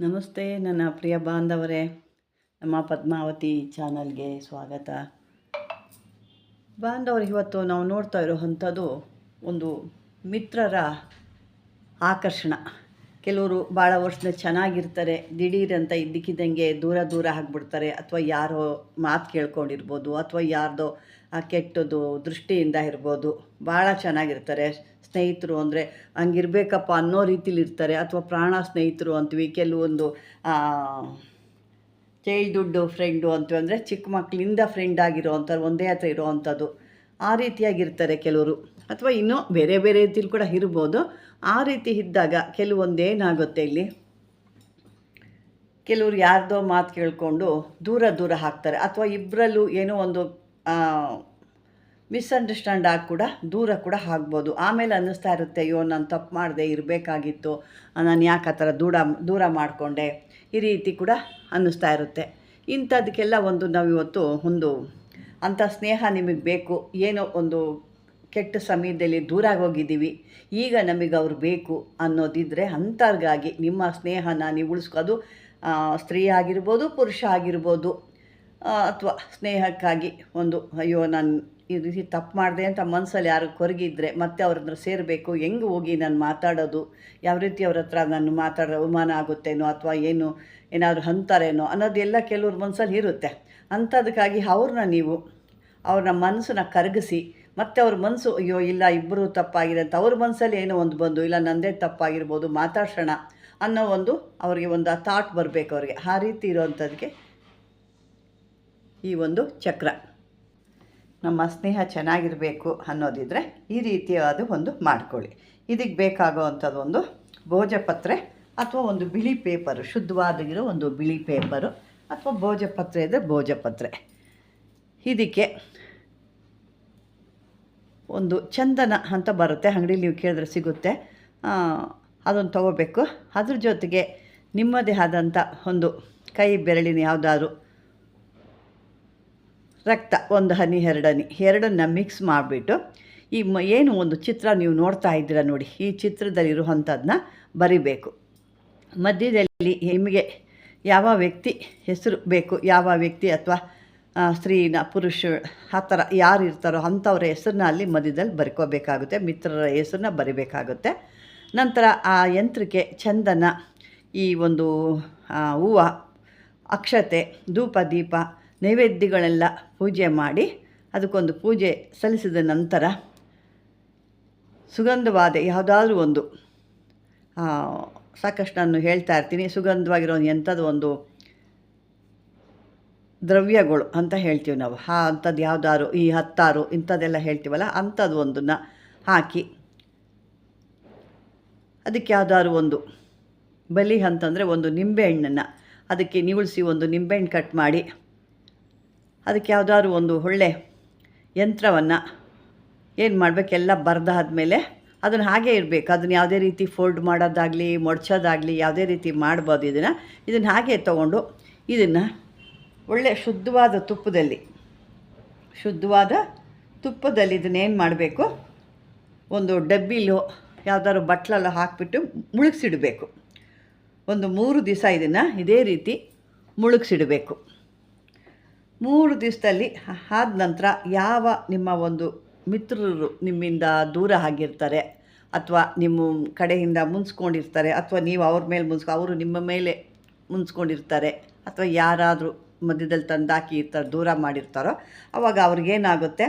ನಮಸ್ತೆ, ನನ್ನ ಪ್ರಿಯ ಬಾಂಧವರೇ. ನಮ್ಮ ಪದ್ಮಾವತಿ ಚಾನಲ್ಗೆ ಸ್ವಾಗತ. ಬಾಂಧವರು, ಇವತ್ತು ನಾವು ನೋಡ್ತಾ ಇರೋವಂಥದ್ದು ಒಂದು ಮಿತ್ರರ ಆಕರ್ಷಣ. ಕೆಲವರು ಭಾಳ ವರ್ಷದ ಚೆನ್ನಾಗಿರ್ತಾರೆ ದಿಢೀರಂತ ಇದ್ದಕ್ಕಿದ್ದಂಗೆ ದೂರ ದೂರ ಆಗಿಬಿಡ್ತಾರೆ, ಅಥವಾ ಯಾರೋ ಮಾತು ಕೇಳ್ಕೊಂಡಿರ್ಬೋದು, ಅಥವಾ ಯಾರ್ದೋ ಆ ಕೆಟ್ಟದ್ದು ದೃಷ್ಟಿಯಿಂದ ಇರ್ಬೋದು, ಭಾಳ ಚೆನ್ನಾಗಿರ್ತಾರೆ. ಸ್ನೇಹಿತರು ಅಂದರೆ ಹಂಗಿರ್ಬೇಕಪ್ಪ ಅನ್ನೋ ರೀತಿಲಿ ಇರ್ತಾರೆ ಅಥವಾ ಪ್ರಾಣ ಸ್ನೇಹಿತರು ಅಂತೀವಿ. ಕೆಲವೊಂದು ಚೈಲ್ಡ್ಹುಡ್ ಫ್ರೆಂಡು ಅಂತೀವಿ ಅಂದರೆ ಚಿಕ್ಕ ಮಕ್ಕಳಿಂದ ಫ್ರೆಂಡ್ ಆಗಿರೋವಂಥವ್ರು ಒಂದೇ ಹತ್ರ ಇರೋವಂಥದ್ದು ಆ ರೀತಿಯಾಗಿರ್ತಾರೆ ಕೆಲವರು. ಅಥವಾ ಇನ್ನೂ ಬೇರೆ ಬೇರೆ ರೀತಿಲಿ ಕೂಡ ಇರ್ಬೋದು. ಆ ರೀತಿ ಇದ್ದಾಗ ಕೆಲವೊಂದೇನಾಗುತ್ತೆ ಇಲ್ಲಿ? ಕೆಲವರು ಯಾರ್ದೋ ಮಾತು ಕೇಳಿಕೊಂಡು ದೂರ ದೂರ ಹಾಕ್ತಾರೆ. ಅಥವಾ ಇಬ್ಬರಲ್ಲೂ ಏನೋ ಒಂದು ಮಿಸ್ಅಂಡರ್ಸ್ಟ್ಯಾಂಡ್ ಆಗಿ ಕೂಡ ದೂರ ಕೂಡ ಆಗ್ಬೋದು ಆಮೇಲೆ ಅನ್ನಿಸ್ತಾ ಇರುತ್ತೆ, ಅಯ್ಯೋ, ನಾನು ತಪ್ಪು ಮಾಡಿದೆ, ಇರಬೇಕಾಗಿತ್ತು. ನಾನು ಯಾಕೆ ಆ ಥರ ದೂರ ದೂರ ಮಾಡಿಕೊಂಡೆ? ಈ ರೀತಿ ಕೂಡ ಅನ್ನಿಸ್ತಾ ಇರುತ್ತೆ. ಇಂಥದಕ್ಕೆಲ್ಲ ಒಂದು ನಾವು ಇವತ್ತು ಒಂದು, ಅಂಥ ಸ್ನೇಹ ನಿಮಗೆ ಬೇಕು. ಏನೋ ಒಂದು ಕೆಟ್ಟ ಸಮಯದಲ್ಲಿ ದೂರ ಆಗೋಗಿದ್ದೀವಿ. ಈಗ ನಮಗೆ ಅವ್ರು ಬೇಕು ಅನ್ನೋದಿದ್ದರೆ ಅಂಥವ್ರಿಗಾಗಿ ನಿಮ್ಮ ಸ್ನೇಹನ ನೀವು ಉಳಿಸ್ಕೋದು ಸ್ತ್ರೀ ಆಗಿರ್ಬೋದು, ಪುರುಷ ಆಗಿರ್ಬೋದು ಅಥವಾ ಸ್ನೇಹಕ್ಕಾಗಿ ಒಂದು, ಅಯ್ಯೋ, ನಾನು ಈ ರೀತಿ ತಪ್ಪು ಮಾಡಿದೆ ಅಂತ ಮನಸ್ಸಲ್ಲಿ ಯಾರು ಕೊರಗಿದ್ರೆ ಮತ್ತೆ ಅವ್ರ ಸೇರಬೇಕು, ಹೆಂಗೆ ಹೋಗಿ ನಾನು ಮಾತಾಡೋದು, ಯಾವ ರೀತಿ ಅವ್ರ ಹತ್ರ ನಾನು ಮಾತಾಡೋ ಅವಮಾನ ಆಗುತ್ತೇನೋ ಅಥವಾ ಏನು, ಏನಾದರೂ ಅಂತಾರೇನೋ ಅನ್ನೋದೆಲ್ಲ ಕೆಲವ್ರ ಮನಸ್ಸಲ್ಲಿ ಇರುತ್ತೆ. ಅಂಥದಕ್ಕಾಗಿ ಅವ್ರನ್ನ ನೀವು, ಅವ್ರನ್ನ ಮನಸ್ಸನ್ನ ಕರಗಿಸಿ ಮತ್ತು ಅವ್ರ ಮನಸ್ಸು ಅಯ್ಯೋ, ಇಲ್ಲ ಇಬ್ಬರು ತಪ್ಪಾಗಿದೆ ಅಂತ. ಅವ್ರ ಮನಸ್ಸಲ್ಲಿ ಏನೋ ಒಂದು ಬಂದು, ಇಲ್ಲ ನನ್ನದೇ ತಪ್ಪಾಗಿರ್ಬೋದು, ಮಾತಾಡ್ಸೋಣ ಅನ್ನೋ ಒಂದು ಅವರಿಗೆ ಒಂದು ಥಾಟ್ ಬರಬೇಕು ಅವ್ರಿಗೆ. ಆ ರೀತಿ ಇರೋವಂಥದ್ದಕ್ಕೆ ಈ ಒಂದು ಚಕ್ರ. ನಮ್ಮ ಸ್ನೇಹ ಚೆನ್ನಾಗಿರಬೇಕು ಅನ್ನೋದಿದ್ರೆ ಈ ರೀತಿಯಾದ ಒಂದು ಮಾಡ್ಕೊಳ್ಳಿ. ಇದಕ್ಕೆ ಬೇಕಾಗೋ ಅಂಥದ್ದು ಒಂದು ಭೋಜಪತ್ರೆ ಅಥವಾ ಒಂದು ಬಿಳಿ ಪೇಪರು ಶುದ್ಧವಾದಿರೋ ಒಂದು ಬಿಳಿ ಪೇಪರು ಅಥವಾ ಭೋಜಪತ್ರೆ ಇದ್ದರೆ ಭೋಜಪತ್ರೆ. ಇದಕ್ಕೆ ಒಂದು ಚಂದನ ಅಂತ ಬರುತ್ತೆ. ಅಂಗಡೀಲಿ ನೀವು ಕೇಳಿದ್ರೆ ಸಿಗುತ್ತೆ. ಅದನ್ನು ತೊಗೋಬೇಕು. ಅದ್ರ ಜೊತೆಗೆ ನಿಮ್ಮದೇ ಆದಂಥ ಒಂದು ಕೈ ಬೆರಳಿನ ಯಾವುದಾದ್ರು ರಕ್ತ, ಒಂದು ಹನಿ, ಎರಡನಿ ಹನಿ ಎರಡನ್ನು ಮಿಕ್ಸ್ ಮಾಡಿಬಿಟ್ಟು ಈ ಮ, ಏನು ಒಂದು ಚಿತ್ರ ನೀವು ನೋಡ್ತಾ ಇದ್ದೀರ ನೋಡಿ, ಈ ಚಿತ್ರದಲ್ಲಿರುವಂಥದ್ದನ್ನ ಬರಿಬೇಕು. ಮಧ್ಯದಲ್ಲಿ ನಿಮಗೆ ಯಾವ ವ್ಯಕ್ತಿ ಹೆಸರು ಬೇಕು, ಯಾವ ವ್ಯಕ್ತಿ ಅಥವಾ ಸ್ತ್ರೀನ ಪುರುಷ ಆ ಥರ ಯಾರು ಇರ್ತಾರೋ ಅಂಥವ್ರ ಹೆಸರನ್ನ ಅಲ್ಲಿ ಮಧ್ಯದಲ್ಲಿ ಬರ್ಕೋಬೇಕಾಗುತ್ತೆ, ಮಿತ್ರರ ಹೆಸರನ್ನ ಬರಿಬೇಕಾಗುತ್ತೆ. ನಂತರ ಆ ಯಂತ್ರಕ್ಕೆ ಚಂದನ, ಈ ಒಂದು ಹೂವು, ಅಕ್ಷತೆ, ಧೂಪ, ದೀಪ, ನೈವೇದ್ಯಗಳೆಲ್ಲ ಪೂಜೆ ಮಾಡಿ ಅದಕ್ಕೊಂದು ಪೂಜೆ ಸಲ್ಲಿಸಿದ ನಂತರ ಸುಗಂಧವಾದ ಯಾವುದಾದ್ರೂ ಒಂದು ಸಾಕಷ್ಟು ನಾನು ಹೇಳ್ತಾ ಇರ್ತೀನಿ, ಸುಗಂಧವಾಗಿರೋ ಎಂಥದ್ದು ಒಂದು ದ್ರವ್ಯಗಳು ಅಂತ ಹೇಳ್ತೀವಿ ನಾವು. ಹಾ ಅಂಥದ್ದು ಯಾವ್ದಾರು ಈ ಹತ್ತಾರು ಇಂಥದ್ದೆಲ್ಲ ಹೇಳ್ತೀವಲ್ಲ ಅಂಥದ್ದು ಒಂದನ್ನು ಹಾಕಿ. ಅದಕ್ಕೆ ಯಾವ್ದಾದ್ರು ಒಂದು ಬಲಿ ಅಂತಂದರೆ ಒಂದು ನಿಂಬೆಹಣ್ಣನ್ನು ಅದಕ್ಕೆ ನಿವುಳಿಸಿ ಒಂದು ನಿಂಬೆಹಣ್ಣು ಕಟ್ ಮಾಡಿ, ಅದಕ್ಕೆ ಯಾವುದಾದ್ರು ಒಂದು ಒಳ್ಳೆ ಯಂತ್ರವನ್ನು ಏನು ಮಾಡಬೇಕೆಲ್ಲ ಬರೆದಾದ್ಮೇಲೆ ಅದನ್ನು ಹಾಗೆ ಇರಬೇಕು. ಅದನ್ನು ಯಾವುದೇ ರೀತಿ ಫೋಲ್ಡ್ ಮಾಡೋದಾಗಲಿ, ಮೊಡ್ಚೋದಾಗಲಿ, ಯಾವುದೇ ರೀತಿ ಮಾಡ್ಬೋದು ಇದನ್ನು. ಇದನ್ನು ಹಾಗೆ ತೊಗೊಂಡು ಇದನ್ನು ಒಳ್ಳೆ ಶುದ್ಧವಾದ ತುಪ್ಪದಲ್ಲಿ ಶುದ್ಧವಾದ ತುಪ್ಪದಲ್ಲಿ ಇದನ್ನೇನು ಮಾಡಬೇಕು? ಒಂದು ಡಬ್ಬಿಲೋ ಯಾವ್ದಾದ್ರು ಬಟ್ಲಲ್ಲ ಹಾಕಿಬಿಟ್ಟು ಮುಳುಗಿಸಿಡಬೇಕು. ಒಂದು ಮೂರು ದಿವಸ ಇದನ್ನು ಇದೇ ರೀತಿ ಮುಳುಗಿಸಿಡಬೇಕು. ಮೂರು ದಿವಸದಲ್ಲಿ ಆದ ನಂತರ ಯಾವ ನಿಮ್ಮ ಒಂದು ಮಿತ್ರರು ನಿಮ್ಮಿಂದ ದೂರ ಆಗಿರ್ತಾರೆ, ಅಥವಾ ನಿಮ್ಮ ಕಡೆಯಿಂದ ಮುನ್ಸ್ಕೊಂಡಿರ್ತಾರೆ, ಅಥವಾ ನೀವು ಅವ್ರ ಮೇಲೆ ಮುನ್ಸ್ಕೊ ಅವರು ನಿಮ್ಮ ಮೇಲೆ ಮುನ್ಸ್ಕೊಂಡಿರ್ತಾರೆ, ಅಥವಾ ಯಾರಾದರೂ ಮಧ್ಯದಲ್ಲಿ ತಂದಾಕಿ ಇರ್ತಾರೆ ದೂರ ಮಾಡಿರ್ತಾರೋ, ಅವಾಗ ಅವ್ರಿಗೇನಾಗುತ್ತೆ,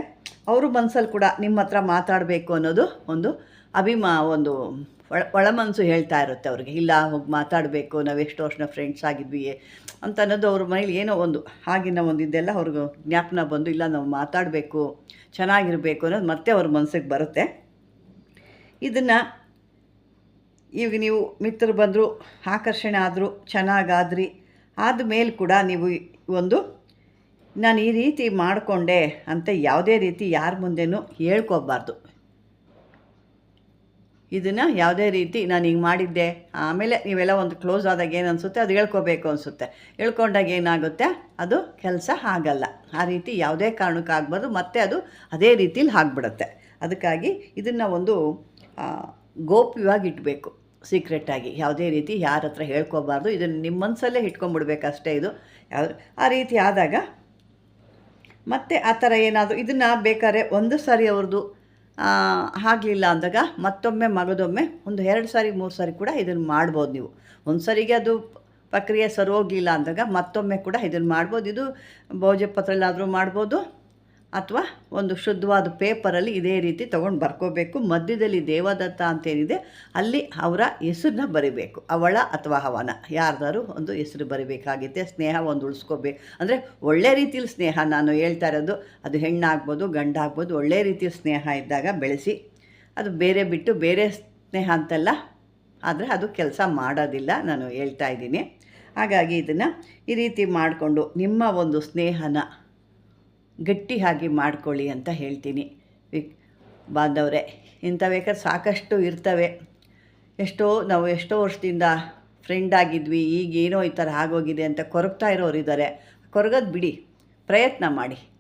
ಅವರು ಮನಸ್ಸಲ್ಲಿ ಕೂಡ ನಿಮ್ಮ ಹತ್ರ ಮಾತಾಡಬೇಕು ಅನ್ನೋದು ಒಂದು ಅಭಿಮಾ, ಒಂದು ಒಳ ಒಳ ಮನಸ್ಸು ಹೇಳ್ತಾ ಇರುತ್ತೆ ಅವ್ರಿಗೆ. ಇಲ್ಲ, ಹೋಗಿ ಮಾತಾಡಬೇಕು, ನಾವು ಎಷ್ಟು ವರ್ಷನ ಫ್ರೆಂಡ್ಸ್ ಆಗಿದ್ವಿ ಅಂತ ಅನ್ನೋದು ಅವ್ರ ಮನೇಲಿ ಏನೋ ಒಂದು ಆಗಿನ ಒಂದು ಇದೆಲ್ಲ ಅವ್ರಿಗೆ ಜ್ಞಾಪನ ಬಂದು, ಇಲ್ಲ, ನಾವು ಮಾತಾಡಬೇಕು, ಚೆನ್ನಾಗಿರಬೇಕು ಅನ್ನೋದು ಮತ್ತೆ ಅವ್ರ ಮನಸ್ಸಿಗೆ ಬರುತ್ತೆ. ಇದನ್ನು ಈಗ ನೀವು ಮಿತ್ರರು ಬಂದರೂ, ಆಕರ್ಷಣೆ ಆದರೂ, ಚೆನ್ನಾಗಾದ್ರಿ, ಆದಮೇಲೆ ಕೂಡ ನೀವು ಒಂದು, ನಾನು ಈ ರೀತಿ ಮಾಡಿಕೊಂಡೆ ಅಂತ ಯಾವುದೇ ರೀತಿ ಯಾರ ಮುಂದೆನೂ ಹೇಳ್ಕೊಬಾರ್ದು. ಇದನ್ನು ಯಾವುದೇ ರೀತಿ ನಾನು ಹಿಂಗೆ ಮಾಡಿದ್ದೆ, ಆಮೇಲೆ ನೀವೆಲ್ಲ ಒಂದು ಕ್ಲೋಸ್ ಆದಾಗ ಏನು ಅನಿಸುತ್ತೆ? ಅದು ಹೇಳ್ಕೋಬೇಕು ಅನಿಸುತ್ತೆ. ಹೇಳ್ಕೊಂಡಾಗ ಏನಾಗುತ್ತೆ? ಅದು ಕೆಲಸ ಆಗಲ್ಲ. ಆ ರೀತಿ ಯಾವುದೇ ಕಾರಣಕ್ಕೆ ಆಗ್ಬಾರ್ದು, ಮತ್ತೆ ಅದು ಅದೇ ರೀತಿಲಿ ಆಗ್ಬಿಡುತ್ತೆ. ಅದಕ್ಕಾಗಿ ಇದನ್ನು ಒಂದು ಗೋಪ್ಯವಾಗಿ ಇಡಬೇಕು ಸೀಕ್ರೆಟಾಗಿ ಯಾವುದೇ ರೀತಿ ಯಾರ ಹತ್ರ ಹೇಳ್ಕೊಬಾರ್ದು, ಇದನ್ನು ನಿಮ್ಮ ಮನಸ್ಸಲ್ಲೇ ಇಟ್ಕೊಂಡ್ಬಿಡ್ಬೇಕಷ್ಟೇ ಇದು. ಆ ರೀತಿ ಆದಾಗ ಮತ್ತೆ ಆ ಥರ ಏನಾದರೂ ಇದನ್ನು ಬೇಕಾದ್ರೆ ಒಂದು ಸಾರಿ ಅವ್ರದ್ದು ಆಗಲಿಲ್ಲ ಅಂದಾಗ ಮತ್ತೊಮ್ಮೆ ಮಗದೊಮ್ಮೆ ಒಂದು ಎರಡು ಸಾರಿ, ಮೂರು ಸಾರಿ ಕೂಡ ಇದನ್ನು ಮಾಡ್ಬೋದು ನೀವು. ಒಂದು ಸಾರಿಗೆ ಅದು ಪ್ರಕ್ರಿಯೆ ಸರೋಗಲಿಲ್ಲ ಅಂದಾಗ ಮತ್ತೊಮ್ಮೆ ಕೂಡ ಇದನ್ನು ಮಾಡ್ಬೋದು. ಇದು ಭೋಜಪತ್ರಲ್ಲಾದರೂ ಮಾಡ್ಬೋದು. ಅಥವಾ ಒಂದು ಶುದ್ಧವಾದ ಪೇಪರಲ್ಲಿ ಇದೇ ರೀತಿ ತೊಗೊಂಡು ಬರ್ಕೋಬೇಕು. ಮಧ್ಯದಲ್ಲಿ ದೇವದತ್ತ ಅಂತೇನಿದೆ, ಅಲ್ಲಿ ಅವರ ಹೆಸರನ್ನ ಬರಿಬೇಕು. ಅವಳ ಅಥವಾ ಅವನ ಯಾರ್ದಾರು ಒಂದು ಹೆಸರು ಬರಿಬೇಕಾಗಿದೆ ಸ್ನೇಹ ಒಂದು ಉಳಿಸ್ಕೋಬೇಕು ಅಂದರೆ ಒಳ್ಳೆ ರೀತಿಯಲ್ಲಿ ಸ್ನೇಹ, ನಾನು ಹೇಳ್ತಾ ಇರೋದು, ಅದು ಹೆಣ್ಣಾಗ್ಬೋದು, ಗಂಡಾಗ್ಬೋದು, ಒಳ್ಳೆ ರೀತಿಯ ಸ್ನೇಹ ಇದ್ದಾಗ ಬೆಳೆಸಿ, ಅದು ಬೇರೆ ಬಿಟ್ಟು ಬೇರೆ ಸ್ನೇಹ ಅಂತಲ್ಲ, ಆದರೆ ಅದು ಕೆಲಸ ಮಾಡೋದಿಲ್ಲ ನಾನು ಹೇಳ್ತಾ ಇದ್ದೀನಿ. ಹಾಗಾಗಿ ಇದನ್ನು ಈ ರೀತಿ ಮಾಡಿಕೊಂಡು ನಿಮ್ಮ ಒಂದು ಸ್ನೇಹನ ಗಟ್ಟಿಯಾಗಿ ಮಾಡ್ಕೊಳ್ಳಿ ಅಂತ ಹೇಳ್ತೀನಿ. ವಿಕ್, ಬಾಂಧವರೇ ಇಂಥ ಸಾಕಷ್ಟು ಇರ್ತವೆ. ಎಷ್ಟೋ, ನಾವು ಎಷ್ಟೋ ವರ್ಷದಿಂದ ಫ್ರೆಂಡ್ ಆಗಿದ್ವಿ ಈಗ ಏನೋ ಈ ಥರ ಆಗೋಗಿದೆ ಅಂತ ಕೊರಗ್ತಾ ಇರೋರು ಇದ್ದಾರೆ ಕೊರಗೋದು ಬಿಡಿ, ಪ್ರಯತ್ನ ಮಾಡಿ.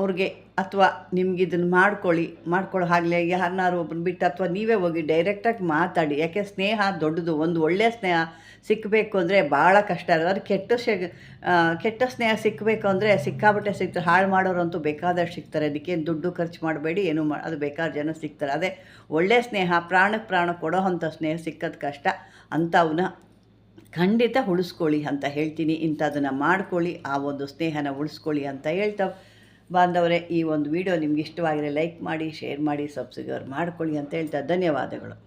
ಅವ್ರಿಗೆ ಅಥವಾ ನಿಮ್ಗೆ ಇದನ್ನು ಮಾಡ್ಕೊಳ್ಳಿ, ಮಾಡ್ಕೊಳ್ಳೋ ಹಾಗೆ ಯಾರನ್ನಾರು ಒಬ್ಬರು ಬಿಟ್ಟು ಅಥವಾ ನೀವೇ ಹೋಗಿ ಡೈರೆಕ್ಟಾಗಿ ಮಾತಾಡಿ. ಯಾಕೆ ಸ್ನೇಹ ದೊಡ್ಡದು, ಒಂದು ಒಳ್ಳೆಯ ಸ್ನೇಹ ಸಿಕ್ಕಬೇಕು ಅಂದರೆ ಭಾಳ ಕಷ್ಟ. ಅದು ಕೆಟ್ಟ ಶೇ ಕೆಟ್ಟ ಸ್ನೇಹ ಸಿಕ್ಕಬೇಕು ಅಂದರೆ ಸಿಕ್ಕಾಬಟ್ಟೆ ಸಿಗ್ತಾರೆ ಹಾಳು ಮಾಡೋರಂತೂ ಬೇಕಾದಷ್ಟು ಸಿಗ್ತಾರೆ ಅದಕ್ಕೇನು ದುಡ್ಡು ಖರ್ಚು ಮಾಡಬೇಡಿ, ಏನು ಮಾ, ಅದು ಬೇಕಾದ ಜನ ಸಿಗ್ತಾರೆ ಅದೇ ಒಳ್ಳೆಯ ಸ್ನೇಹ ಪ್ರಾಣಕ್ಕೆ ಪ್ರಾಣ ಕೊಡೋ ಅಂಥ ಸ್ನೇಹ ಸಿಕ್ಕೋದು ಕಷ್ಟ. ಅಂಥವನ್ನ ಖಂಡಿತ ಉಳಿಸ್ಕೊಳ್ಳಿ ಅಂತ ಹೇಳ್ತೀನಿ. ಇಂಥದನ್ನು ಮಾಡ್ಕೊಳ್ಳಿ, ಆ ಒಂದು ಸ್ನೇಹನ ಉಳಿಸ್ಕೊಳ್ಳಿ ಅಂತ ಹೇಳ್ತಾ ಬಾಂಧವರೇ, ಈ ಒಂದು ವಿಡಿಯೋ ನಿಮ್ಗೆ ಇಷ್ಟವಾಗಿದೆ ಲೈಕ್ ಮಾಡಿ, ಶೇರ್ ಮಾಡಿ, ಸಬ್ಸ್ಕ್ರೈಬ್ ಮಾಡ್ಕೊಳ್ಳಿ ಅಂತ ಹೇಳ್ತಾ ಧನ್ಯವಾದಗಳು.